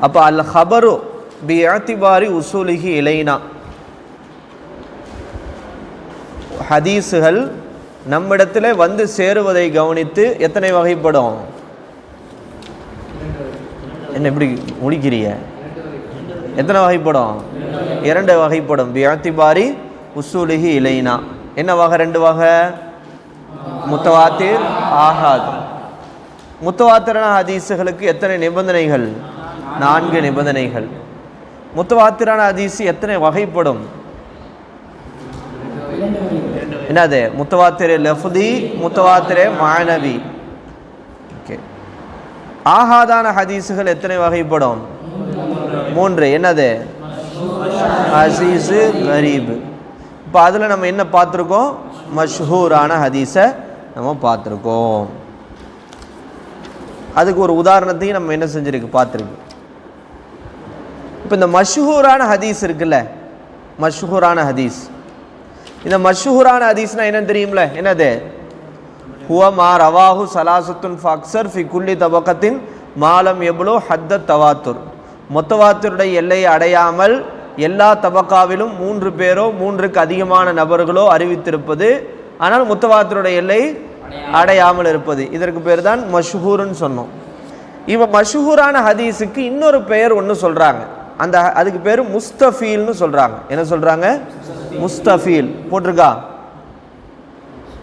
அப்போ அல் ஹபரு பி அத்திபாரி உசூலிஹி இலைனா. ஹதீஸுகள் நம்மிடத்தில் வந்து சேருவதை கவனித்து எத்தனை வகைப்படும்? என்ன இப்படி முடிக்கிறிய எத்தனை வகைப்படும்? இரண்டு வகைப்படும். பியாத்திபாரி உசூலிகி இலைனா. என்ன வகை? ரெண்டு வகை. முத்தவாத்திர் ஆகாது. முத்தவாத்திரான ஹதீஸுகளுக்கு எத்தனை நிபந்தனைகள்? நான்கு நிபந்தனைகள். முத்தவாத்திரான ஹதீஸ் எத்தனை வகைப்படும்? என்னது? முத்தவாத்திரே லஃபுதி முத்தவாத்திரே மாணவி. ஓகே. ஆகாதான ஹதீஸுகள் எத்தனை வகைப்படும்? மூன்று. என்னது? ஹசீஸு கரீப். இப்போ அதில் நம்ம என்ன பார்த்துருக்கோம்? மஷ்ஹூரான ஹதீஸை நம்ம பார்த்துருக்கோம். அதுக்கு ஒரு உதாரணத்தையும் நம்ம என்ன செஞ்சுருக்கு? பார்த்துருக்கு. இப்போ இந்த மஷ்ஹூரான ஹதீஸ் இருக்குல்ல? மஷ்ஹூரான ஹதீஸ். இந்த மஷ்ஹூரான ஹதீஸ்னா என்னன்னு தெரியும்ல? என்னது? ஹுவ மா ரவாஹு சலாசத்துன் ஃபக்சர் ஃபி குல்லி தபக்கத்தின் மாலம் எவ்வளோ ஹத்த தவாத்துர். மொத்தவாத்துருடைய எல்லையை அடையாமல் எல்லா தபக்காவிலும் மூன்று பேரோ மூன்றுக்கு அதிகமான நபர்களோ அறிவித்திருப்பது ஆனால் முத்தவாத்தருடைய எல்லை அடையாமல் இருப்பது. இதற்கு பேர் தான் மஷ்ஹூர்னு சொன்னோம். இவன் மஷ்ஹூரான ஹதீஸுக்கு இன்னொரு பெயர் ஒன்று சொல்கிறாங்க அந்த அதுக்கு பேர் முஸ்தஃபீல்னு சொல்கிறாங்க என்ன சொல்கிறாங்க முஸ்தஃபீல். போட்டிருக்கா?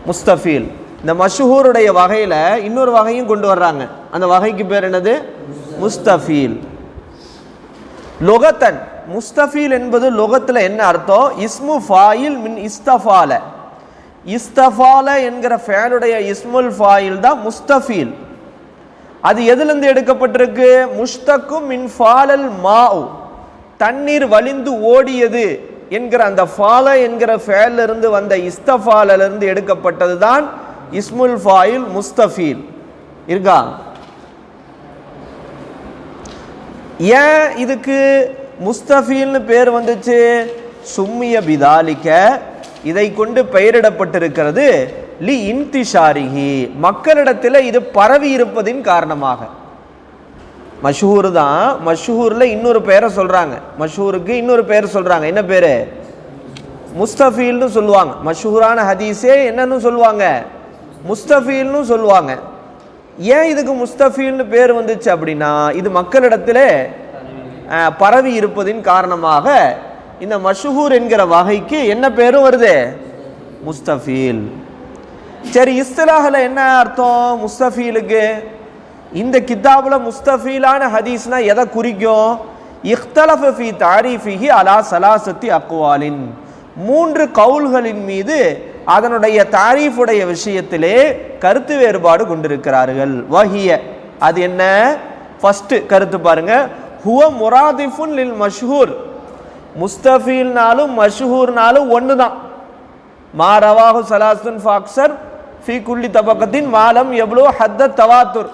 முஸ்தஃபீல். இந்த மஷ்ஹூருடைய வகையில் இன்னொரு வகையும் கொண்டு வர்றாங்க. அந்த வகைக்கு பேர் என்னது? முஸ்தஃபீல். லொகத்தன். முஸ்தஃபீல் என்பது லொகத்தில் என்ன அர்த்தம்? இஸ்மு ஃபாயில் மின் இஸ்தஃபால. இஸ்தஃபால என்கிற ஃபேனுடைய இஸ்முல் ஃபாயில் தான் முஸ்தஃபீல். அது எதுலேருந்து எடுக்கப்பட்டிருக்கு? முஷ்தக்கும் மின் ஃபாலல் மாவு தண்ணீர் வலிந்து ஓடியது என்கிற அந்த ஃபால என்கிற ஃபேலிருந்து வந்த இஸ்தஃபாலிருந்து எடுக்கப்பட்டது தான் இஸ்முல் ஃபாயில் முஸ்தஃபீல். இருக்கா? ஏன் இதுக்கு முஸ்தஃபீல்னு பேர் வந்துச்சு? சும்மிய பிதாலிக்க. இதை கொண்டு பெயரிடப்பட்டிருக்கிறது லி இன்திஷாரிகி மக்களிடத்தில் இது பரவி இருப்பதின் காரணமாக. மஷ்ஹூர் தான். மஷ்ஹூரில் இன்னொரு பேரை சொல்கிறாங்க மஷ்ஹூருக்கு இன்னொரு பேர் சொல்கிறாங்க என்ன பேர்? முஸ்தஃபீல்னு சொல்லுவாங்க. மஷ்ஹூரான ஹதீஸே என்னன்னு சொல்லுவாங்க. முஸ்தஃபீல்னு சொல்லுவாங்க. ஏன் இதுக்கு முஸ்தஃபீல்னு பேர் வந்துச்சு அப்படின்னா இது மக்களிடத்தில் பரவி இருப்பதின் காரணமாக இந்த மஷூர் என்கிற வகைக்கு என்ன பேரும் வருது? முஸ்தஃபீல். சரி இஸ்திலாஹில் என்ன அர்த்தம்? முஸ்தஃபீலுக்கு? இந்த கித்தாபில் முஸ்தஃபீலான ஹதீஸ்னா எதை குறிக்கும்? இஃப்தலஃப ஃபி தாரிஃபிஹி அலா சலாசத்தி அக்வாலின். மூன்று கவுல்களின் மீது அதனுடைய தாரீஃபுடைய விஷயத்திலே கருத்து வேறுபாடு கொண்டிருக்கிறார்கள். வஹிய அது என்ன? ஃபஸ்ட்டு கருத்து பாருங்க. ஹுவ முராதிஃபுன் லில் மஷ்ஹூர். முஸ்தஃபீல்னாலும் மஷ்ஹூர்னாலும் ஒன்று தான் மா ரவாஹு சலாசுன் ஃபாக்சர் ஃபி குல்லி தபக்கத்தின் மாலம் எவ்வளோ ஹத்த தவாத்துர்.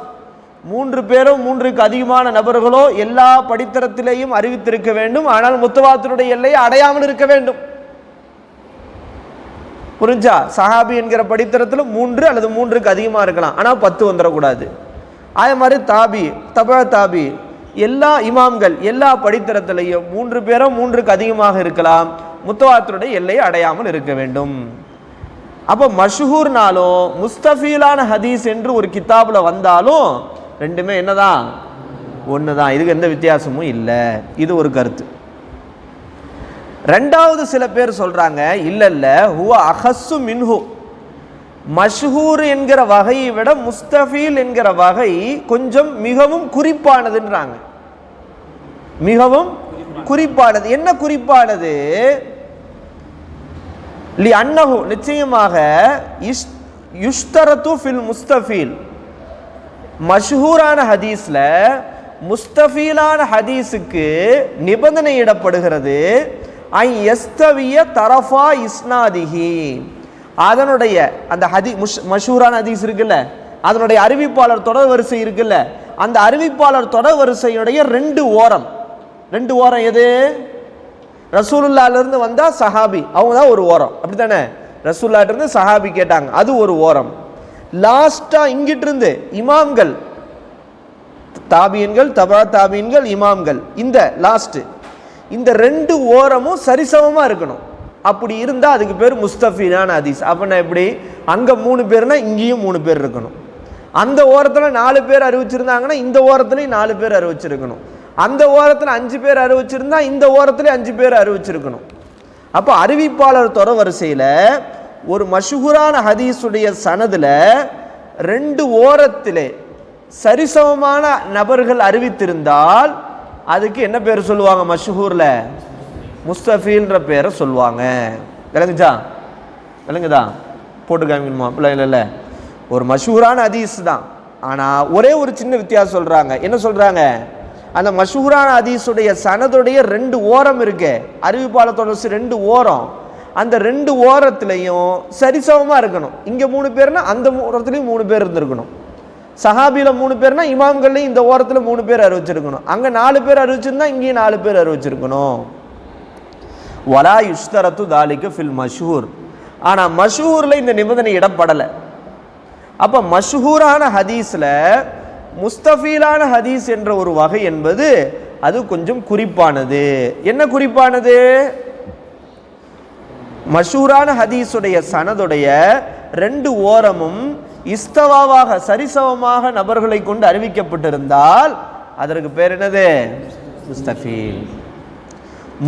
மூன்று பேரோ மூன்றுக்கு அதிகமான நபர்களோ எல்லா படித்தரத்திலேயும் அறிவித்திருக்க வேண்டும். ஆனால் முத்தவாத்தருடைய எல்லையை அடையாமல் இருக்க வேண்டும். புரிஞ்சா? சஹாபி என்கிற படித்தரத்தில் மூன்று அல்லது மூன்றுக்கு அதிகமாக இருக்கலாம். ஆனால் பத்து வந்துடக்கூடாது. அதே மாதிரி தாபி தப தாபி எல்லா இமாம்கள் எல்லா படித்தரத்திலையும் மூன்று பேரோ மூன்றுக்கு அதிகமாக இருக்கலாம். முத்தவாத்தருடைய எல்லையை அடையாமல் இருக்க வேண்டும். அப்போ மஷ்ஹூர்னாலும் முஸ்தஃபீலான ஹதீஸ் என்று ஒரு கித்தாபில் வந்தாலும் ரெண்டுமே என்னதான்? ஒன்று தான் இதுக்கு எந்த வித்தியாசமும் இல்லை. இது ஒரு கருத்து. ரெண்டாவது சில பேர் சொல்கிறாங்க இல்லை இல்லை. ஹுவ அஹஸ்ஸு மின்ஹு. மஷ்ஹூர் என்கிற வகையை விட முஸ்தஃபீல் என்கிற வகை கொஞ்சம் மிகவும் குறிப்பானதுன்றாங்க. மிகவும் குறிப்பானது. என்ன குறிப்பானது? லி அன்னஹு நிச்சயமாக இஷ் யுஷ்தரத்து ஃபில் முஸ்தஃபீல். மஷ்ஹூரான ஹதீஸ்ல முஸ்தபீலான ஹதீஸுக்கு நிபந்தனையிடப்படுகிறது ஐ எஸ்தவிய தரஃபா இஸ்னாதிஹி. அதனுடைய அந்த ஹதி முஷ் மஷூரான ஹதீஸ் இருக்குல்ல அதனுடைய அறிவிப்பாளர் தொடர் வரிசை இருக்குல்ல அந்த அறிவிப்பாளர் தொடர் வரிசையுடைய ரெண்டு ஓரம். ரெண்டு ஓரம் எது? ரசூலுல்லாலேருந்து வந்தால் சஹாபி அவங்க தான் ஒரு ஓரம். அப்படித்தானே? ரசூல்லாட்டிருந்து சஹாபி கேட்டாங்க அது ஒரு ஓரம். லாஸ்டா இங்கிட்டு இருந்து இமாம்கள். தாபியன்கள் தபா தாபியன்கள் இமாம்கள். இந்த லாஸ்ட் இந்த ரெண்டு ஓரமும் சரிசமமா இருக்கணும். அப்படி இருந்தால் அதுக்கு பேர் முஸ்தபீனான ஹதீஸ். அப்படின்னா எப்படி? அங்கே மூணு பேர்னா இங்கேயும் மூணு பேர் இருக்கணும். அந்த ஓரத்தில் நாலு பேர் அறிவிச்சிருந்தாங்கன்னா இந்த ஓரத்துலேயும் நாலு பேர் அறிவிச்சிருக்கணும். அந்த ஓரத்தில் அஞ்சு பேர் அறிவிச்சிருந்தா இந்த ஓரத்துலேயும் அஞ்சு பேர் அறிவிச்சிருக்கணும். அப்போ அறிவிப்பாளர் தொர வரிசையில் ஒரு மஷுகுரான ஹதீஸுடைய சனதில் ரெண்டு ஓரத்திலே சரிசமமான நபர்கள் அறிவித்திருந்தால் அதுக்கு என்ன பேர் சொல்லுவாங்க மஷூரில் முஸ்தஃபீன்ற பேரை சொல்லுவாங்க. விளங்குச்சா விளங்குதா? போட்டு காமிக்கணுமா இல்லை இல்லை இல்லை. ஒரு மஷூரான ஹதீஸ் தான். ஆனால் ஒரே ஒரு சின்ன வித்தியாசம் சொல்கிறாங்க என்ன சொல்கிறாங்க அந்த மஷூரான ஹதீஸுடைய சனதுடைய ரெண்டு ஓரம் இருக்கு. அறிவிப்பாளத்தோட சி- ரெண்டு ஓரம். அந்த ரெண்டு ஓரத்துலையும் சரிசமமாக இருக்கணும். இங்கே மூணு பேர்னா அந்த ஓரத்துலேயும் மூணு பேர் இருந்திருக்கணும். சஹாபியில் மூணு பேர்னா இமாம்கள்லையும் இந்த ஓரத்தில் மூணு பேர் அறிவிச்சிருக்கணும். அங்கே நாலு பேர் அறிவிச்சிருந்தா இங்கேயும் நாலு பேர் அறிவிச்சிருக்கணும். வலா யுஷ்தரத்து தாலிக்கு ஃபில் மஷூர். ஆனால் மஷூரில் இந்த நிபந்தனை இடப்படலை. அப்போ மஷூரான ஹதீஸில் முஸ்தஃபீலான ஹதீஸ் என்ற ஒரு வகை என்பது அது கொஞ்சம் குறிப்பானது. என்ன குறிப்பானது? மஷூரான ஹதீஸுடைய சனதுடைய ரெண்டு ஓரமும் இஸ்தவாவாக சரிசமமாக நபர்களை கொண்டு அறிவிக்கப்பட்டிருந்தால் அதற்கு பேர் என்னது? முஸ்தஃபீல்.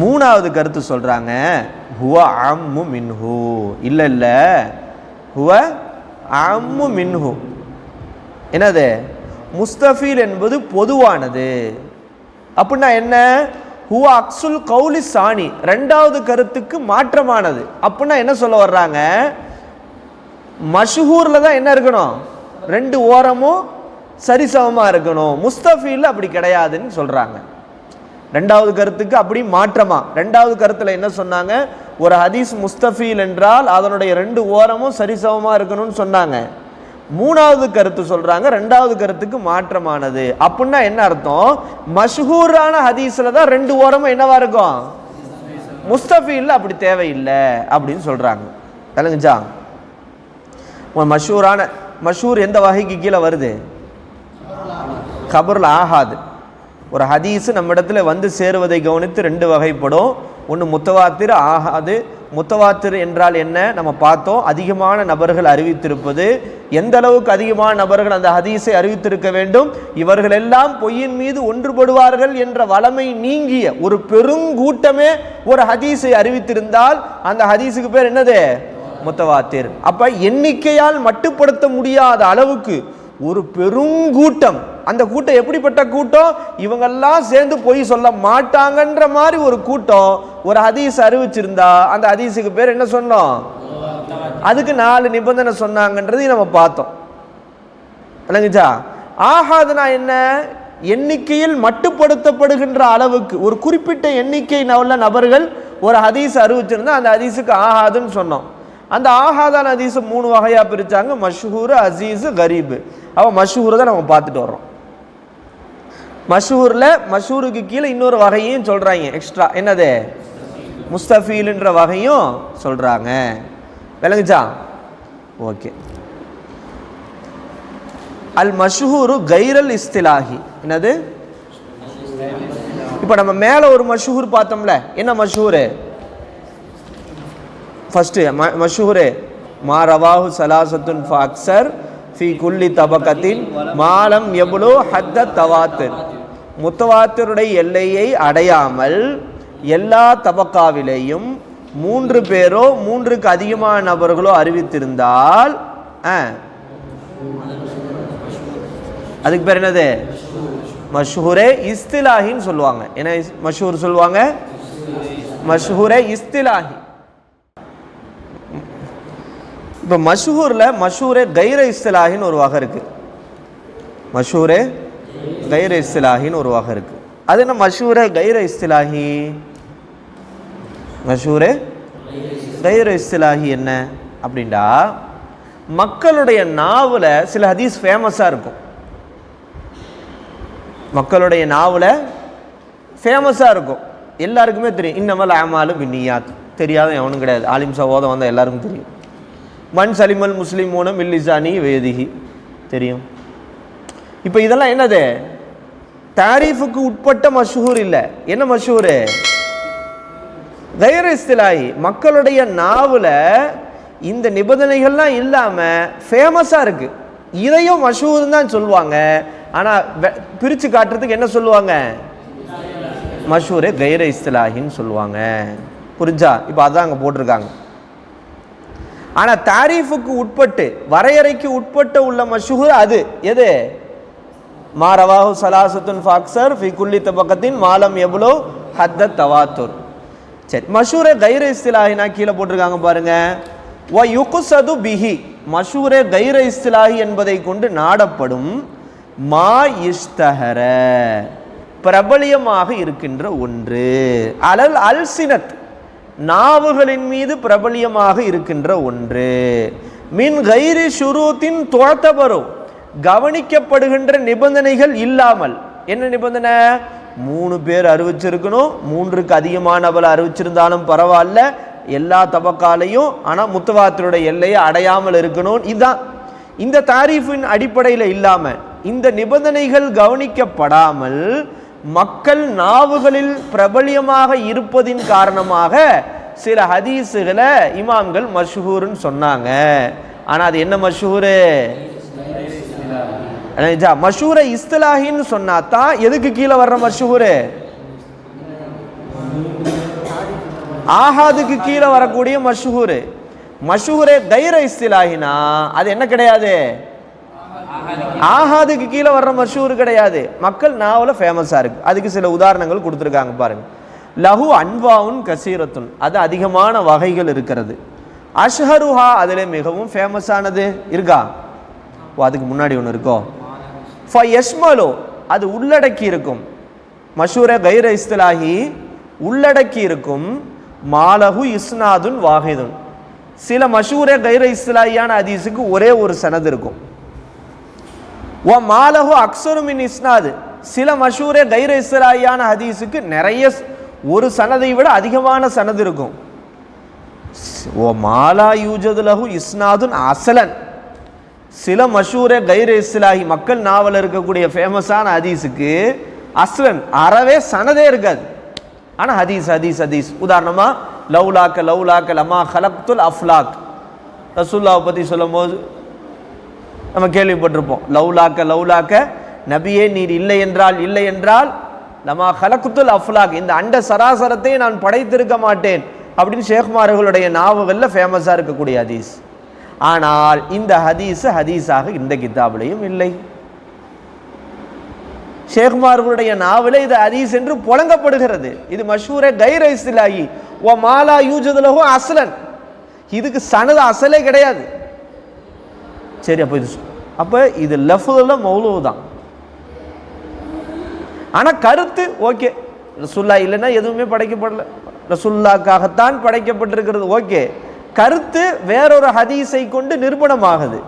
மூணாவது கருத்து சொல்றாங்க ஹுவ அம்மு மின்ஹு. இல்ல இல்ல. ஹுவ அம்மு மின்ஹு. என்னது? முஸ்தபீல் என்பது பொதுவானது. அப்படின்னா என்ன? ஹுவா அக்சுல் கௌலி சாணி ரெண்டாவது கருத்துக்கு மாற்றமானது. அப்படின்னா என்ன சொல்ல வர்றாங்க? மஷ்ஹூரில் தான் என்ன இருக்கணும்? ரெண்டு ஓரமும் சரிசமமாக இருக்கணும். முஸ்தஃபீல் அப்படி கிடையாதுன்னு சொல்கிறாங்க ரெண்டாவது கருத்துக்கு அப்படி மாற்றமா? ரெண்டாவது கருத்தில் என்ன சொன்னாங்க? ஒரு ஹதீஸ் முஸ்தஃபீல் என்றால் அதனுடைய ரெண்டு ஓரமும் சரிசமமாக இருக்கணும்னு சொன்னாங்க. மூணாவது கருத்து சொல்றாங்க ரெண்டாவது கருத்துக்கு மாற்றமானது. அப்படின்னா என்ன அர்த்தம்? மஷ்ஹூரான ஹதீஸ்ல தான் ரெண்டு ஓரமும் என்னவா இருக்கும்? முஸ்தபீல் அப்படி தேவையில்லை அப்படின்னு சொல்றாங்க. விளங்குச்சா? மஷூரான மஷூர் எந்த வகைக்கு கீழே வருது? கபரில் ஆகாது. ஒரு ஹதீஸ் நம்ம இடத்துல வந்து சேருவதை கவனித்து ரெண்டு வகைப்படும். ஒன்று முத்தவாத்திர ஆகாது முத்தவாத்திர் என்றால் என்ன? நம்ம பார்த்தோம் அதிகமான நபர்கள் அறிவித்திருப்பது. எந்த அளவுக்கு அதிகமான நபர்கள் அந்த ஹதீஸை அறிவித்திருக்க வேண்டும்? இவர்கள் எல்லாம் பொய்யின் மீது ஒன்றுபடுவார்கள் என்ற வளமை நீங்கிய ஒரு பெருங்கூட்டமே ஒரு ஹதீஸை அறிவித்திருந்தால் அந்த ஹதீஸுக்கு பேர் என்னது? முத்தவாத்திர். அப்ப எண்ணிக்கையால் மட்டுப்படுத்த முடியாத அளவுக்கு ஒரு பெருங்கூட்டம் அந்த கூட்டம் எப்படிப்பட்ட கூட்டம்? இவங்கெல்லாம் சேர்ந்து பொய் சொல்ல மாட்டாங்கன்ற மாதிரி ஒரு கூட்டம். ஒரு ஹதீஸ் அறிவிச்சிருந்தா அந்த ஹதீஸுக்கு பேர் என்ன சொன்னோம்? அதுக்கு நாலு நிபந்தனை சொன்னாங்கன்றதையும் நம்ம பார்த்தோம். விளங்குச்சா? ஆகாதுனா என்ன? எண்ணிக்கையில் மட்டுப்படுத்தப்படுகின்ற அளவுக்கு. ஒரு குறிப்பிட்ட எண்ணிக்கை உள்ள நபர்கள் ஒரு ஹதீஸ் அறிவிச்சிருந்தா அந்த ஹதீஸுக்கு ஆகாதுன்னு சொன்னோம். அந்த ஆகாதான ஹதீஸ் மூணு வகையாக பிரித்தாங்க மஷ்ஹூர் அசீஸ் கரீபு. அவ மஷூரை தான் நம்ம பார்த்துட்டு வர்றோம். மஷூரில் மஷூருக்கு கீழே இன்னொரு வகையும் சொல்றாங்க. எக்ஸ்ட்ரா என்னது? முஸ்தஃபீலுன்ற வகையும் சொல்றாங்க. விளங்குச்சா? ஓகே. அல் மஷ்ஹூரு கைரல் இஸ்திலாஹி. என்னது? இப்போ நம்ம மேலே ஒரு மஷ்ஹூர் பார்த்தோம்ல. என்ன மஷூரு? ஃபஸ்ட்டு மஷூரு. மா ரவாஹு சலாசத்துன் ஃபாக்சர் ஃபி குல்லி தபக்கத்தின் மாலம் எவ்வளோ ஹத்த தவாத்திர் முத்தவாத்திருடைய எல்லையை அடையாமல் எல்லா தபக்காவிலேயும் மூன்று பேரோ மூன்றுக்கு அதிகமான நபர்களோ அறிவித்திருந்தால் ஆ, அதுக்கு பேர் என்னது? மஷ்ஹூரே இஸ்திலாஹின்னு சொல்லுவாங்க. என்ன இஸ்- மஷ்ஹூர் சொல்லுவாங்க? மஷ்ஹூரே இஸ்திலாஹி. இப்போ மஷூரில் மஷூரே கைர இஸ்திலாஹின்னு ஒரு வகை இருக்குது மஷூரே கைர இஸ்திலாஹின்னு ஒரு வகை இருக்குது அது என்ன மஷூர கைர இஸ்திலாஹி? மஷூரே கைர இஸ்திலாஹி என்ன அப்படின்டா மக்களுடைய நாவில் சில ஹதீஸ் ஃபேமஸாக இருக்கும். மக்களுடைய நாவில் ஃபேமஸாக இருக்கும். எல்லாருக்குமே தெரியும். இன்னமல் ஆமாலும் இன்னியாத் தெரியாத எவனும் கிடையாது. ஆலிம் சவோத வந்தால் எல்லாருக்கும் தெரியும். மண் சலிமல் முஸ்லீம் மூனம் இல்லிசானி வேதிகி தெரியும்? இப்போ இதெல்லாம் என்னது? தாரீஃபுக்கு உட்பட்ட மஷூர் இல்லை. என்ன மஷூரு? கைர இஸ்திலாயி மக்களுடைய நாவில் இந்த நிபந்தனைகள்லாம் இல்லாமல் ஃபேமஸாக இருக்கு. இதையும் மஷூர் தான் சொல்லுவாங்க. ஆனால் பிரித்து காட்டுறதுக்கு என்ன சொல்லுவாங்க? மஷூரே கைர இஸ்திலாகின்னு சொல்லுவாங்க. புரிஞ்சா? இப்போ அதான் அங்கே போட்டிருக்காங்க. ஆனால் தாரீஃபுக்கு உட்பட்டு வரையறைக்கு உட்பட்டு உள்ள மஷூர் அது. எது? மாரவாஹு சலாசத்துன் ஃபாக்சர் ஃபி குல்லி தபக்கத்தின் மாலம் எவ்வளோ ஹத்த தவாத்தூர். சரி மஷூரே கைர இஸ்திலாஹினா கீழே போட்டிருக்காங்க பாருங்க. வ யுகுசது பிஹி. மஷூரே கைர இஸ்திலாஹி என்பதை கொண்டு நாடப்படும் மா இஷ்தஹர. பிரபலியமாக இருக்கின்ற ஒன்று. அலல் அல்சினத். நாவுகளின் மீது பிரபலியமாக இருக்கின்ற ஒன்று. மின் கைரி ஷுரூத்தின் துழத்தபரும் கவனிக்கப்படுகின்ற நிபந்தனைகள் இல்லாமல். என்ன நிபந்தனை? மூணு பேர் அறிவிச்சிருக்கணும். மூன்றுக்கு அதிகமானவள் அறிவிச்சிருந்தாலும் பரவாயில்ல. எல்லா தபக்காலையும் ஆனால் முத்துவாத்தினுடைய எல்லையை அடையாமல் இருக்கணும். இதுதான். இந்த தாரீஃபின் அடிப்படையில் இல்லாமல் இந்த நிபந்தனைகள் கவனிக்கப்படாமல் மக்கள் நாவுகளில் பிரபலியமாக இருப்பதின் காரணமாக சில ஹதீஸுகளை இமாம்கள் மஷ்ஹூர்னு சொன்னாங்க. ஆனால் அது என்ன மஷ்ஹூரு? மஷூரை இஸ்தலாகின்னு சொன்னா தான் எதுக்கு கீழே வர்ற மஷூரு ஆஹாதுக்கு கீழே வரக்கூடிய மஷூரு மஷூரே கைர இஸ்திலாஹினா அது என்ன கிடையாது? ஆஹாதுக்கு கீழே வர்ற மஷூர் கிடையாது. மக்கள் நாவல ஃபேமஸாக இருக்குது அதுக்கு சில உதாரணங்கள் கொடுத்துருக்காங்க பாருங்க. லஹு அன்வாவுன் கசீரத்துன். அது அதிகமான வகைகள் இருக்கிறது. அஷ்ஹருஹா அதில் மிகவும் ஃபேமஸானது இருக்கா? ஓ அதுக்கு முன்னாடி ஒன்று இருக்கோ? ஃப யஷ்மலோ. அது உள்ளடக்கி இருக்கும். மஷூர கைர இஸ்தலாகி உள்ளடக்கி இருக்கும். மாலகு இஸ்னாதுன் வாஹிதுன். சில மஷூர கைர இஸ்லாஹியான அதிசுக்கு ஒரே ஒரு சனது இருக்கும். ஓ மாலகு அக்ஸரு மின் இஸ்னாது. சில மஷூரே கைர இஸ்ராயான ஹதீஸுக்கு நிறைய ஒரு சனதை விட அதிகமான சனது இருக்கும். ஓ மாலா யூஜது லஹு இஸ்னாதுன் அசலன். சில மஷூர கைர இஸ்லாஹி மக்கள் நாவல் இருக்கக்கூடிய ஃபேமஸான ஹதீஸுக்கு அஸ்லன். அறவே சனதே இருக்காது. ஆனால் ஹதீஸ் ஹதீஸ் ஹதீஸ். உதாரணமாக லவ்லாக்க லவ்லாக்க லமா ஹலக்துல் அஃப்லாக். ரசூல்லாவை பற்றி சொல்லும் போது நம்ம கேள்விப்பட்டிருப்போம். லவ்லாக்க லவ்லாக்க நபியே நீர் இல்லை என்றால் இல்லை என்றால் லமா ஹலக்குத்துல் அஃப்லாக் இந்த அண்ட சராசரத்தை நான் படைத்திருக்க மாட்டேன். அப்படின்னு ஷேக்மார்களுடைய நாவுகளில் ஃபேமஸாக இருக்கக்கூடிய ஹதீஸ். ஆனால் இந்த ஹதீஸ் ஹதீஸாக இந்த கித்தாபிலையும் இல்லை. ஷேக்மார்களுடைய நாவல இது ஹதீஸ் என்று புழங்கப்படுகிறது. இது மஷூர கைர இஸ்லாஹி ஓ மாலா யூஜதுலகோ அசலன் இதுக்கு சனது அசலே கிடையாது. சரி அப்போ இது அப்போ இது லஃபுல மௌலு தான் ஆனால் கருத்து ஓகே. ரசுல்லா இல்லைன்னா எதுவுமே படைக்கப்படல. ரசுல்லாக்காகத்தான் படைக்கப்பட்டிருக்கிறது ஓகே. கருத்து வேறொரு ஹதீஸை கொண்டு நிரூபணமாகுது.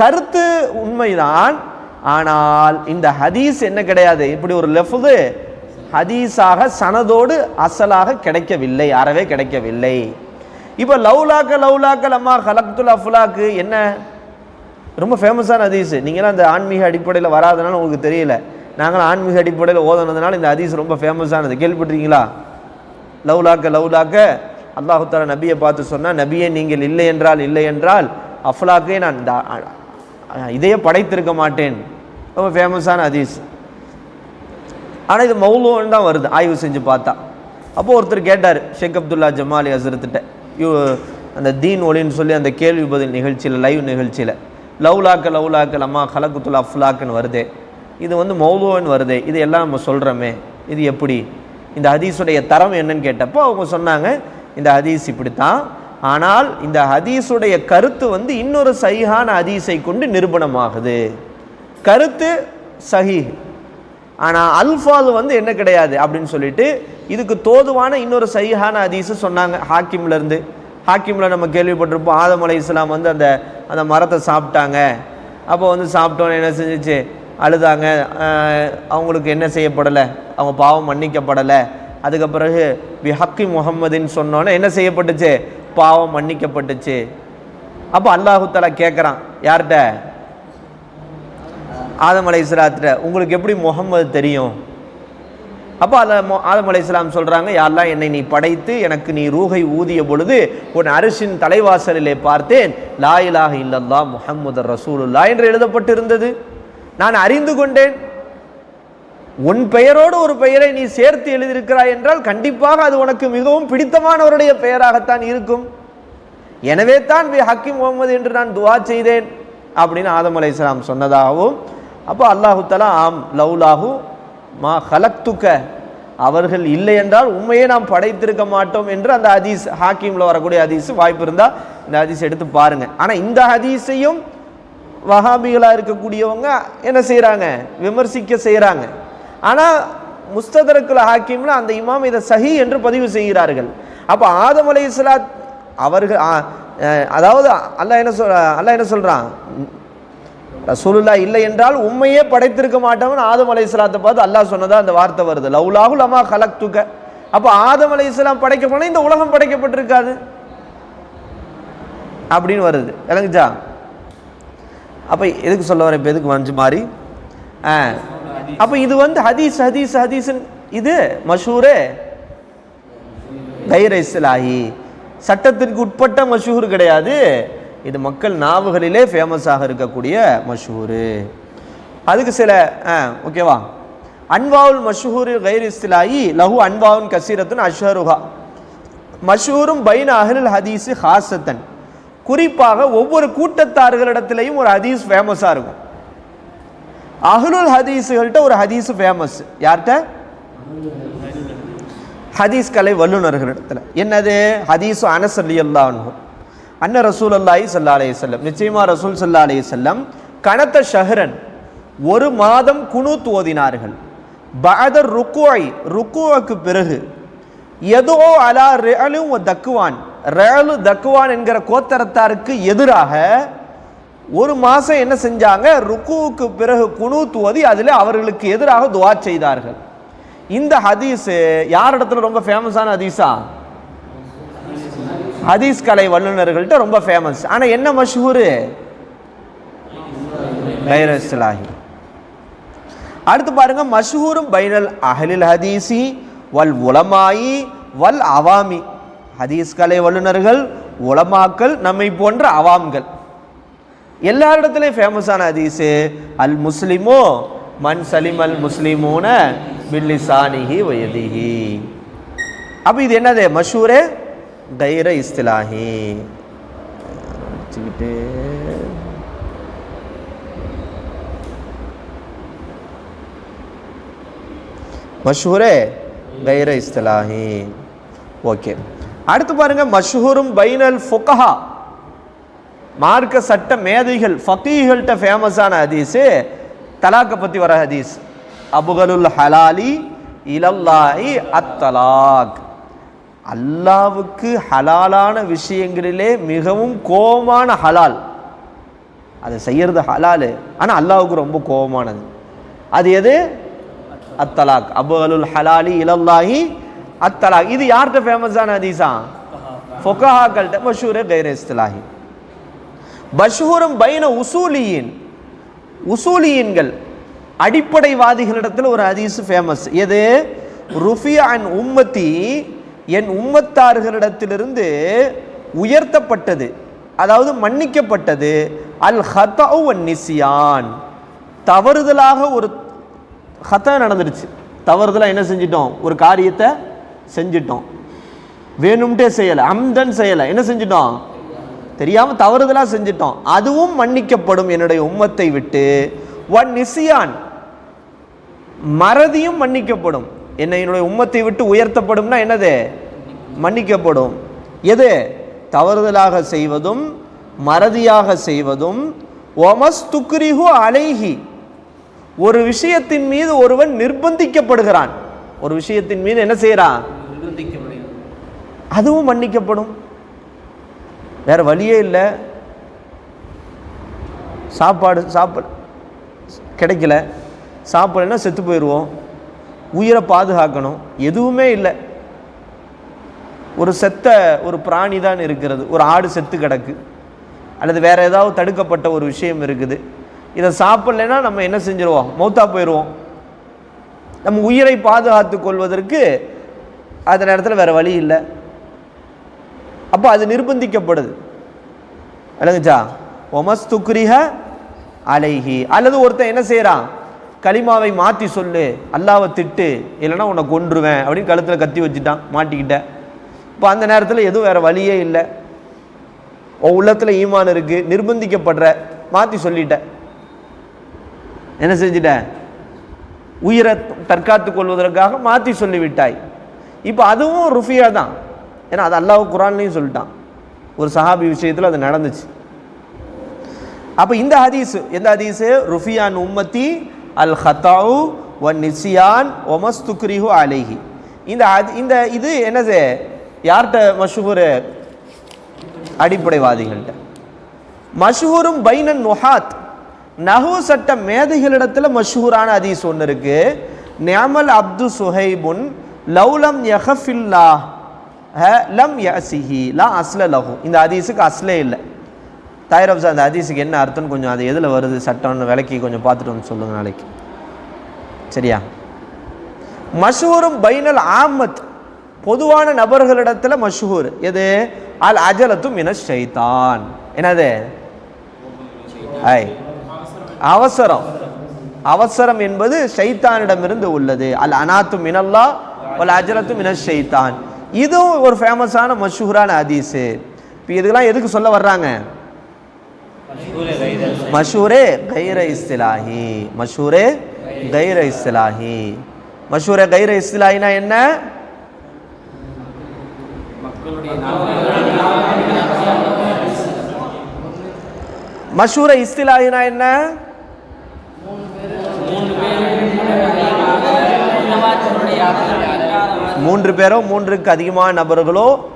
கருத்து உண்மைதான் ஆனால் இந்த ஹதீஸ் என்ன கிடையாது? இப்படி ஒரு லெஃபுது ஹதீஸாக சனதோடு அசலாக கிடைக்கவில்லை அறவே கிடைக்கவில்லை. இப்போ லவ்லாக்க லவ்லாக்க லம்மா ஹலக்துல் அஃப்லாக்கு என்ன? ரொம்ப ஃபேமஸான அதீஸ் நீங்களாம் அந்த ஆன்மீக அடிப்படையில் வராதனால உங்களுக்கு தெரியல. நாங்களும் ஆன்மீக அடிப்படையில் ஓதுனதுனால இந்த அதீஸ் ரொம்ப ஃபேமஸானது கேள்விப்பட்டிருக்கீங்களா? லவ்லாக்க லவ்லாக்க அல்லாஹு தாலா நபியை பார்த்து சொன்னால் நபியே நீங்கள் இல்லை என்றால் இல்லை என்றால் அஃப்லாக்கே நான் இதையே படைத்திருக்க மாட்டேன். ரொம்ப ஃபேமஸான அதீஸ் ஆனால் இது மௌலோன்னு தான் வருது. ஆய்வு செஞ்சு பார்த்தா. அப்போது ஒருத்தர் கேட்டார் ஷேக் அப்துல்லா ஜமாலி ஹசரத்திட்ட யூ அந்த தீன் ஒளின்னு சொல்லி அந்த கேள்வி பதில் நிகழ்ச்சியில் லைவ் நிகழ்ச்சியில் லவ்லாக்க லவ்லாக்க லம்மா ஹலகுத்துல் அஃப்லாக்குன்னு வருதே. இது வந்து மௌலுன்னு வருதே. இது எல்லாம் நம்ம சொல்கிறோமே இது எப்படி? இந்த ஹதீஸுடைய தரம் என்னன்னு கேட்டப்போ அவங்க சொன்னாங்க இந்த ஹதீஸ் இப்படித்தான். ஆனால் இந்த ஹதீஸுடைய கருத்து வந்து இன்னொரு சகிஹான ஹதீஸை கொண்டு நிரூபணமாகுது. கருத்து சஹி ஆனால் அல்ஃபால் வந்து என்ன கிடையாது அப்படின்னு சொல்லிட்டு இதுக்கு தோதுவான இன்னொரு சகிஹான ஹதீஸு சொன்னாங்க ஹாக்கிம்லேருந்து ஹாக்கிமில் நம்ம கேள்விப்பட்டிருப்போம் ஆதம் அலை இஸ்லாம் வந்து அந்த அந்த மரத்தை சாப்பிட்டாங்க. அப்போ வந்து சாப்பிட்டோன்னு என்ன செஞ்சுச்சு? அழுதாங்க. அவங்களுக்கு என்ன செய்யப்படலை? அவங்க பாவம் மன்னிக்கப்படலை. அதுக்கு பிறகு பி ஹக்கி முகம்மதுன்னு சொன்னோன்னே என்ன செய்யப்பட்டுச்சு? பாவம் மன்னிக்கப்பட்டுச்சு. அப்போ அல்லாஹுத்தாலா கேட்குறான் யார்கிட்ட? ஆதம் அலை உங்களுக்கு எப்படி முகம்மது தெரியும்? அப்போ அதில் ஆதம் அலை இஸ்லாம் சொல்கிறாங்க யாரெல்லாம் என்னை நீ படைத்து எனக்கு நீ ரூகை ஊதிய பொழுது உன் அரிசின் தலைவாசலிலே பார்த்தேன் லாயிலாக இல்லல்லா முஹம்மது ரசூலுல்லா என்று எழுதப்பட்டிருந்தது. நான் அறிந்து கொண்டேன். உன் பெயரோடு ஒரு பெயரை நீ சேர்த்து எழுதியிருக்கிறாய் என்றால் கண்டிப்பாக அது உனக்கு மிகவும் பிடித்தமானவருடைய பெயராகத்தான் இருக்கும். எனவே தான் வி ஹக்கீம் முகமது என்று நான் துவா செய்தேன் அப்படின்னு ஆதம் அலைஹிஸ்ஸலாம் சொன்னதாகவும் அப்போ அல்லாஹு தலா ஆம் லவ்லாஹு மா ஹலக்துக்க அவர்கள் இல்லை என்றால் உண்மையே நாம் படைத்திருக்க மாட்டோம் என்று அந்த ஹதீஸ் ஹாக்கிமில் வரக்கூடிய ஹதீஸ் வாய்ப்பு இருந்தால் இந்த ஹதீஸ் எடுத்து பாருங்கள் ஆனால் இந்த ஹதீஸையும் வஹாபிகளாக இருக்கக்கூடியவங்க என்ன செய்கிறாங்க விமர்சிக்க செய்கிறாங்க ஆனால் முஸ்ததரக்குல் ஹாக்கிம்ல அந்த இமாம் இதை சஹி என்று பதிவு செய்கிறார்கள். அப்போ ஆதம் அலை அவர்கள் ஆ, அதாவது அல்ல என்ன சொல் அல்ல என்ன சொல்கிறான் ரசூலுல்லா இல்லை என்றால் உண்மையே படைத்திருக்க மாட்டோம்னு ஆதம் அலை பார்த்து அல்லாஹ் சொன்னதா அந்த வார்த்தை வருது. லவ்லாஹு லமா கலக்துக்க அப்போ ஆதம் அலை இஸ்லாம் படைக்கப்போனா இந்த உலகம் படைக்கப்பட்டிருக்காது. அப்படின்னு வருது. விளங்குச்சா? அப்போ எதுக்கு சொல்ல வரேன்? இப்போ எதுக்கு வந்து மாறி? ஆ. அப்போ இது வந்து ஹதீஸ் ஹதீஸ் ஹதீஸ் இது மஷூரே கைர இஸ்லாஹி. சட்டத்திற்கு உட்பட்ட மஷூர் கிடையாது. இது மக்கள் நாவுகளிலே ஃபேமஸாக இருக்கக்கூடிய மஷூரு அதுக்கு சில ஆ ஓகேவா அன்வாவுல் மஷூரு கைர் இஸ்லாஹி லஹு அன்வாவுன் கசீரத்துன் அஷ்ஹருஹா. மஷூரும் பைன் அஹ்லுல் ஹதீஸு ஹாசத்தன் குறிப்பாக ஒவ்வொரு கூட்டத்தார்களிடத்திலையும் ஒரு ஹதீஸ் ஃபேமஸாக இருக்கும். அஹ்லுல் ஹதீஸுகள்கிட்ட ஒரு ஹதீஸ் ஃபேமஸ் யார்கிட்ட ஹதீஸ் கலை வல்லுநர்களிடத்துல. என்னது? ஹதீஸு அனசல்லி அலி அன்ன ரசூல் அல்லாஹி சல்லா அலைய செல்லம் நிச்சயமா ரசூல் சல்லா அலைய செல்லம் கனத்த ஷஹரன் ஒரு மாதம் குனூத் ஓதினார்கள். பகதர் ருக்குவை ருக்குவுக்கு பிறகு எதோ அலா ரெஅலும் தக்குவான் ரெஅலு தக்குவான் என்கிற கோத்தரத்தாருக்கு எதிராக ஒரு மாதம் என்ன செஞ்சாங்க? ருக்குவுக்கு பிறகு குனூத் ஓதி அதில் அவர்களுக்கு எதிராக துவா செய்தார்கள். இந்த ஹதீஸ் யார் இடத்துல ரொம்ப ஃபேமஸான ஹதீஸா? ஹதீஸ் கலை வல்லுநர்கள்ட்ட ரொம்ப ஃபேமஸ் ஆனால் என்ன மஷூரு பைரஸ்லாஹி அடுத்து பாருங்க மஷூரும் பைனல் அஹலில் ஹதீசி வல் உலமாயி வல் அவாமி. ஹதீஸ் கலை வல்லுநர்கள் உலமாக்கள் நம்மை போன்ற அவாம்கள். எல்லாரிடத்துலையும் ஃபேமஸான ஹதீஸு அல் முஸ்லிமோ மன் சலிம் அல் முஸ்லிமூன பில்லிசானிஹி வயதிஹி. அப்போ இது என்னது மஷூரே கைர இஸ்திலாஹி வச்சுக்கிட்டு மஷூரே கைர இஸ்திலாஹி ஓகே அடுத்து பாருங்க மஷூரும் பைனல் ஃபொக்கஹா மார்க்க சட்ட மேதைகள் ஃபக்கீகள்கிட்ட ஃபேமஸான ஹதீஸு தலாக்கை பற்றி வர ஹதீஸ் அபுகலுல் ஹலாலி இலல்லாஹி அத்தலாக் அல்லாவுக்கு ஹலாலான விஷயங்களிலே மிகவும் கோபமான ஹலால். அதை செய்யறது ஹலாலு. ஆனால் அல்லாவுக்கு ரொம்ப கோபமானது. அது எது? அத்தலாக். அபுகலுல் ஹலாலி இலல்லாஹி அத்தலாக். இது யார்கிட்ட ஃபேமஸான ஹதீஸா? ஃபொகஹாக்கள்கிட்ட மஷூரே கைர இஸ்திலாஹி. பஷூரும் பைன உசூலியின் உசூலியின்கள் அடிப்படைவாதிகளிடத்தில் ஒரு ஹதீஸ் ஃபேமஸ் எது? ருஃபியா அண்ட் உம்மத்தி என் உம்மத்தார்களிடத்திலிருந்து உயர்த்தப்பட்டது அதாவது மன்னிக்கப்பட்டது அல் ஹத்தௌ நிசியான் தவறுதலாக ஒரு ஹத்தா நடந்துருச்சு. தவறுதலாக என்ன செஞ்சிட்டோம்? ஒரு காரியத்தை செஞ்சிட்டோம். வேணும்ட்டே செய்யலை அம்தன் செய்யலை. என்ன செஞ்சிட்டோம்? தெரியாமல் தவறுதலாக செஞ்சிட்டோம். அதுவும் மன்னிக்கப்படும் என்னுடைய உம்மத்தை விட்டு. ஒன் நிசியான் மறதியும் மன்னிக்கப்படும். என்ன என்னுடைய உம்மத்தை விட்டு உயர்த்தப்படும்னா என்னது? மன்னிக்கப்படும். எது? தவறுதலாக செய்வதும் மறதியாக செய்வதும் ஒமஸ் துக்ரிஹு அலைஹி. ஒரு விஷயத்தின் மீது ஒருவன் நிர்பந்திக்கப்படுகிறான். ஒரு விஷயத்தின் மீது என்ன செய்கிறான் அதுவும் மன்னிக்கப்படும். வேற வழியே இல்லை. சாப்பாடு சாப்பிட கிடைக்கல. சாப்பிடலன்னா செத்து போயிடுவோம் உயிரை பாதுகாக்கணும். எதுவுமே இல்லை. ஒரு செத்த ஒரு பிராணி தான் இருக்கிறது. ஒரு ஆடு செத்து கிடக்கு. அல்லது வேற ஏதாவது தடுக்கப்பட்ட ஒரு விஷயம் இருக்குது. இதை சாப்பிட்லைன்னா நம்ம என்ன செஞ்சிருவோம்? மௌத்தா போயிடுவோம் நம்ம உயிரை பாதுகாத்து கொள்வதற்கு அந்த நேரத்தில் வேறு வழி இல்லை. அப்போ அது நிர்பந்திக்கப்படுது. விளங்குச்சா? ஒமஸ்துக்ரிஹ அலைஹி. அல்லது ஒருத்தன் என்ன செய்கிறான் கலிமாவை மாற்றி சொல்லு அல்லாவை திட்டு இல்லைன்னா உன்னை கொன்றுவேன் அப்படின்னு கழுத்தில் கத்தி வச்சுட்டான் மாட்டிக்கிட்டேன் இப்போ அந்த நேரத்தில் எதுவும் வேறு வழியே இல்லை. உன் உள்ளத்தில் ஈமான் இருக்குது நிர்பந்திக்கப்படுற மாற்றி சொல்லிட்டேன் என்ன செஞ்சிட்டேன் உயிரை தற்காத்து கொள்வதற்காக மாற்றி சொல்லிவிட்டாய். இப்போ அதுவும் ருஃபியா தான். ஏன்னா அது அல்லாஹ் குரான்லையும் சொல்லிட்டான். ஒரு சஹாபி விஷயத்தில் அது நடந்துச்சு. அப்போ இந்த ஹதீஸ் எந்த ஹதீஸு? ருஃபியான் உம்மத்தி அல் ஹத்தாவு ஒன் நிசியான் ஒமஸ் துக்ரிஹு அலைஹி. இந்த அது இந்த இது என்னது? யார்கிட்ட மஷூர் அடிப்படைவாதிகள்கிட்ட. மஷூரும் பைனன் நொஹாத். நஹு சட்ட மேதைகளிடத்தில் மஷூரான அதீஸ் ஒன்று இருக்கு. நியாமல் அப்து சுஹைபுன் லவ்லம் யஹஃபில்லா லம் யசிஹி லா அஸ்ல லஹு. இந்த அதீஸுக்கு அஸ்லே இல்லை. தாயிர் அந்த ஹதீஸுக்கு என்ன அர்த்தம்னு கொஞ்சம் அது எதில் வருது? சட்டம்னு விளக்கி கொஞ்சம் பார்த்துட்டு வந்து சொல்லுங்கள் நாளைக்கு. சரியா? மஷூரும் பைனல் ஆமத். பொதுவான நபர்களிடத்தில் மஷூர். எது? அல் அஜலத்தும் இன ஷைத்தான். என்னது? ஐ. அவசரம். அவசரம் என்பது ஷைத்தானிடமிருந்து உள்ளது. அல் அனாத்தும் இனல்லா அல் அஜலத்தும் இன ஷைத்தான். இதுவும் ஒரு ஃபேமஸான மஷூரான ஹதீஸு. இப்போ இதுக்கெல்லாம் எதுக்கு சொல்ல வர்றாங்க? மஷூரே கைர இஸ்திலாஹி. மஷூரே கைர இஸ்திலாஹி. மஷூரே கைர இஸ்திலாஹினா என்ன? மஷூர இஸ்திலாஹினா என்ன? மூன்று பேரோ மூன்றுக்கு அதிகமான நபர்களோ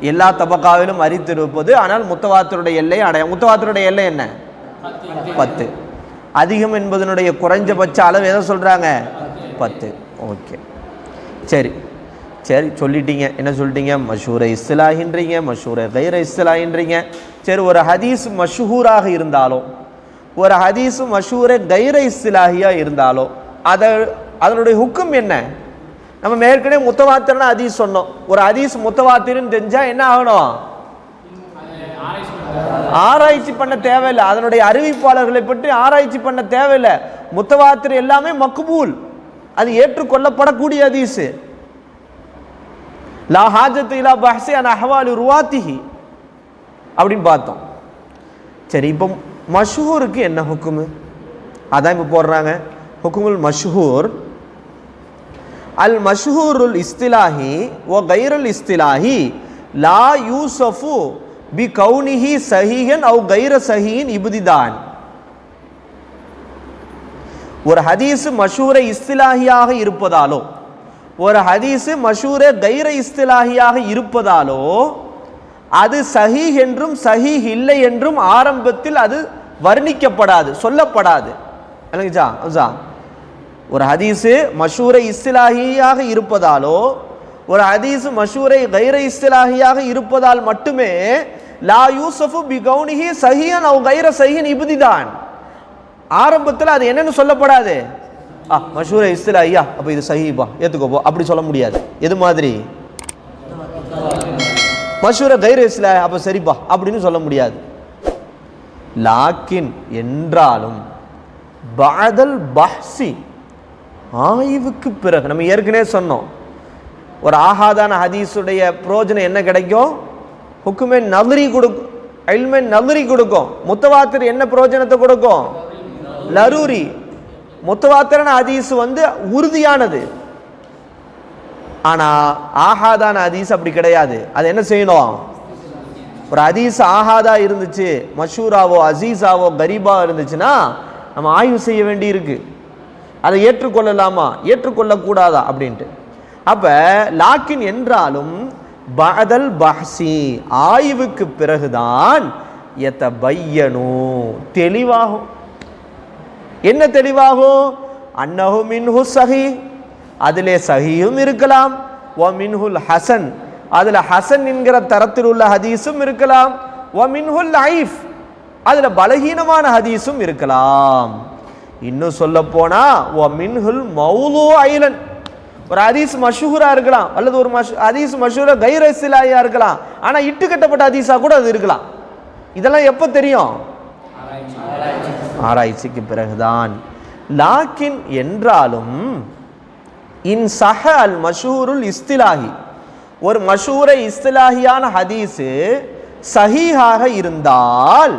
எல்லா தபக்காவிலும் அறித்திருப்பது ஆனால் முத்தவாத்தருடைய எல்லை அடைய முத்தவாத்தருடைய எல்லை என்ன? பத்து. அதிகம் என்பதனுடைய குறைஞ்சபட்ச அளவு எதை சொல்கிறாங்க பத்து. ஓகே. சரி. சரி சொல்லிட்டீங்க. என்ன சொல்லிட்டீங்க? மஷூரை இஸ்லாகின்றீங்க மஷூரை கைர இஸ்லாகின்றீங்க சரி ஒரு ஹதீஸ் மஷூராக இருந்தாலும் ஒரு ஹதீஸ் மஷூரை கைர இஸ்லாகியாக இருந்தாலும் அதை அதனுடைய ஹுக்கும் என்ன? நம்ம மேற்கனவே முத்தவாத்திரனா அதீஸ் சொன்னோம். ஒரு அதீஸ் முத்தவாத்திரன்னு தெரிஞ்சா என்ன ஆகணும்? ஆராய்ச்சி பண்ண தேவையில்லை. அதனுடைய அறிவிப்பாளர்களை பற்றி ஆராய்ச்சி பண்ண தேவையில்லை. முத்தவாத்திர எல்லாமே மக்பூல். அது ஏற்றுக்கொள்ளப்படக்கூடிய ஹதீஸ். லா ஹாஜத்து இலா பஹ்சி அன் அஹ்வாலி உருவாத்திஹி அப்படின்னு பார்த்தோம். சரி இப்போ மஷூருக்கு என்ன ஹுக்குமு? அதான் இப்போ போடுறாங்க. ஹுக்குமுல் மஷ்ஹூர் அல் மஷ்ஹூருல் இஸ்திலாஹி ஓ கைருல் இஸ்திலாஹி. லா யூசஃபு பி கவுனிஹி சஹீஹன் அவு கைர சஹீன் இபுதிதான். ஒரு ஹதீஸ் மஷூரை இஸ்திலாஹியாக இருப்பதாலோ ஒரு ஹதீஸு மஷூர கைர இஸ்திலாஹியாக இருப்பதாலோ அது சஹீஹ் என்றும் சஹீஹ் இல்லை என்றும் ஆரம்பத்தில் அது வர்ணிக்கப்படாது சொல்லப்படாது. இல்லைங்கஜா ஜா ஒரு ஹதீஸு மஷூரை இஸ்லாஹியாக இருப்பதாலோ ஒரு ஹதீஸ் மஷூரை கைர இஸ்லாஹியாக இருப்பதால் மட்டுமே லா யூசஃபு பி கவுனிஹி சஹியன் அவ் கைர சஹின் இபுதிதான். ஆரம்பத்தில் அது என்னன்னு சொல்லப்படாது. ஆ மஷூரை இஸ்திலா ஐயா அப்போ இது சஹீபா ஏற்றுக்கோப்போ அப்படி சொல்ல முடியாது. எது மாதிரி? மஷூர கைர இஸ்லா அப்போ சரிப்பா அப்படின்னு சொல்ல முடியாது. லாக்கின் என்றாலும் பாதல் பஹ்சி ஆய்வுக்கு பிறகு நம்ம ஏற்கனவே சொன்னோம் ஒரு ஆகாதான ஹதீஸுடைய புரோஜனம் என்ன கிடைக்கும்? ஹுக்குமே நலரி கொடுக்கும் அயில்மே நலரி கொடுக்கும். முத்தவாத்திர என்ன புரோஜனத்தை கொடுக்கும்? லரூரி முத்தவாத்திரன ஹதீஸ் வந்து உறுதியானது. ஆனால் ஆகாதான ஹதீஸ் அப்படி கிடையாது. அது என்ன செய்யணும்? ஒரு ஹதீஸ் ஆகாதா இருந்துச்சு மஷூராவோ அசீஸாவோ கரீபாக இருந்துச்சுன்னா நம்ம ஆய்வு செய்ய வேண்டி இருக்குது அதை ஏற்றுக்கொள்ளலாமா? ஏற்றுக்கொள்ளக்கூடாதா? அப்படின்ட்டு. அப்போ லாக்கின் என்றாலும் பதல் பஹ்சி ஆய்வுக்கு பிறகுதான் எத்த பையனும் தெளிவாகும். என்ன தெளிவாகும்? அன்னஹு மின்ஹு சஹி. அதிலே சஹியும் இருக்கலாம். ஒ மின்ஹுல் ஹசன். அதில் ஹசன் என்கிற தரத்தில் உள்ள ஹதீஸும் இருக்கலாம். ஒ மின்ஹுல் ஐஃப். அதில் பலகீனமான ஹதீஸும் இருக்கலாம். இன்னும் சொல்ல போனா ஓ மின்ஹுல் மௌலூ ஐலன். ஒரு ஹதீஸ் மஷூரா இருக்கலாம் அல்லது ஒரு மஷ் ஹதீஸ் மஷூரா கைர சிலாயா இருக்கலாம். ஆனால் இட்டு கட்டப்பட்ட ஹதீஸா கூட அது இருக்கலாம். இதெல்லாம் எப்போ தெரியும்? ஆராய்ச்சிக்கு பிறகுதான். லாக்கின் என்றாலும் இன் சஹ அல் மஷூருல் இஸ்திலாஹி. ஒரு மஷூரை இஸ்திலாஹியான ஹதீஸு சஹீஹாக இருந்தால்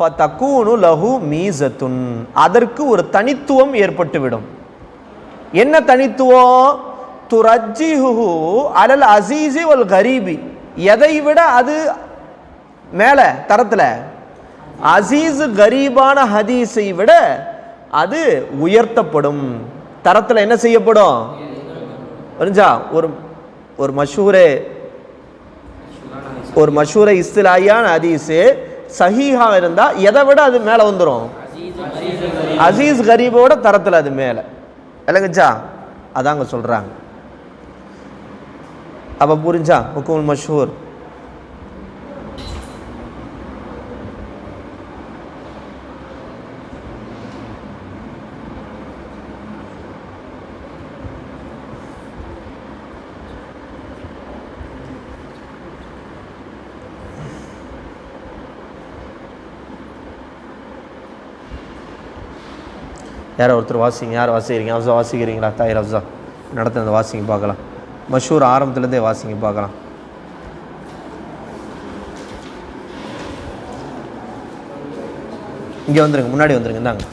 ஃபதகூனு லஹு மீசத்துன். அதற்கு ஒரு தனித்துவம் ஏற்பட்டுவிடும். என்ன தனித்துவம்? துரஜிஹு அலல் அசீசி வல் கரீபி. எதை விட அது மேலே தரத்தில். அசீஸ் கரீபான ஹதீஸை விட அது உயர்த்தப்படும். தரத்தில் என்ன செய்யப்படும்? புரிஞ்சா? ஒரு ஒரு மஷூரே ஒரு மஷூரை இஸ்திலாயான ஹதீஸு சஹீஹா இருந்தால் எதை விட அது மேலே வந்துடும் அசீஸ் கரீபோட தரத்தில் அது மேலே. இல்லைங்கச்சா அதாங்க சொல்கிறாங்க அப்போ புரிஞ்சா? ஹுக்குமுல் மஷூர். யாரோ ஒருத்தர் வாசிங்க யார் வாசிக்கிறீங்க? அப்சா வாசிக்கிறீங்களா? தாயிர் அப்சா நடத்த அந்த வாசிங்க பார்க்கலாம். மஷூர் ஆரம்பத்துலேருந்தே வாசிங்க பார்க்கலாம். இங்கே வந்துருங்க முன்னாடி வந்துருங்க இந்தாங்க.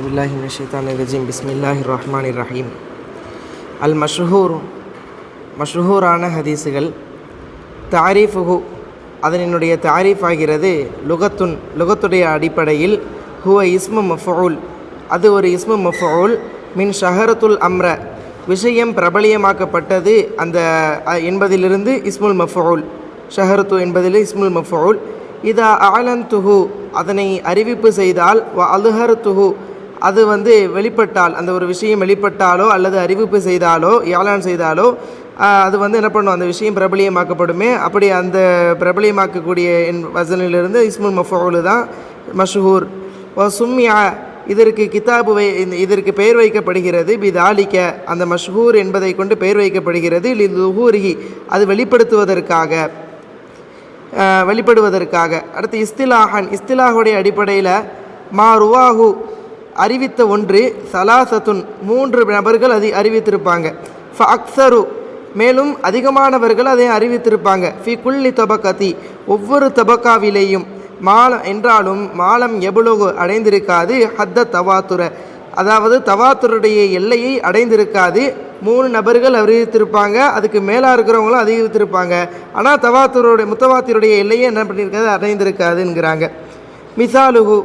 بالله من الشيطان الرجيم بسم الله الرحمن الرحيم அல் மஷ்ஹூர் மஷ்ஹூரான ஹதீஸுகள் தாரீஃபுஹு அதனுடைய தாரீஃப் ஆகிறது லுகத்துன் லுகத்துடைய அடிப்படையில் ஹுவ இஸ்மு மஃபூல் அது ஒரு இஸ்மு மஃபூல் மின் ஷஹரத்துல் அம்ர விஷயம் பிரபலியமாக்கப்பட்டது அந்த அ, என்பதிலிருந்து இஸ்முல் மஃபூல் ஷஹரத்து என்பதில் இஸ்முல் மஃபூல் இதா ஆலன் துஹு அதனை அறிவிப்பு செய்தால் வ அலுஹர் துஹு அது வந்து வெளிப்பட்டால் அந்த ஒரு விஷயம் வெளிப்பட்டாலோ அல்லது அறிவிப்பு செய்தாலோ ஏலான் செய்தாலோ அது வந்து என்ன பண்ணும்? அந்த விஷயம் பிரபலியமாக்கப்படுமே. அப்படி அந்த பிரபலியமாக்கக்கூடிய என் வசனிலிருந்து இஸ்முல் மஃபூலு தான் மஷ்ஹூர். ஓ சும்யா இதற்கு கிதாபு வை இதற்கு பெயர் வைக்கப்படுகிறது. பிதாலிக்க அந்த மஷ்ஹூர் என்பதை கொண்டு பெயர் வைக்கப்படுகிறது. லிதுஹூரிஹி அது வெளிப்படுத்துவதற்காக வெளிப்படுவதற்காக. அடுத்து இஸ்திலாஹன் இஸ்திலாஹுடைய அடிப்படையில் மா ருவாஹு அறிவித்த ஒன்று சலாசத்துன். மூன்று நபர்கள் அதை அறிவித்திருப்பாங்க. ஃப அக்ஸரு மேலும் அதிகமானவர்கள் அதை அறிவித்திருப்பாங்க. ஃபி குள்ளி தபக்கதி ஒவ்வொரு தபக்காவிலேயும் மாலம் என்றாலும் மாலம் எவ்வளவு அடைந்திருக்காது? ஹத்த தவாத்துர. அதாவது தவாத்துருடைய எல்லையை அடைந்திருக்காது. மூணு நபர்கள் அறிவித்திருப்பாங்க. அதுக்கு மேலாக இருக்கிறவங்களும் அறிவித்திருப்பாங்க. ஆனால் தவாத்துருடைய முத்தவாத்திருடைய எல்லையை என்ன பண்ணியிருக்காது? அடைந்திருக்காதுங்கிறாங்க. மிசாலுகு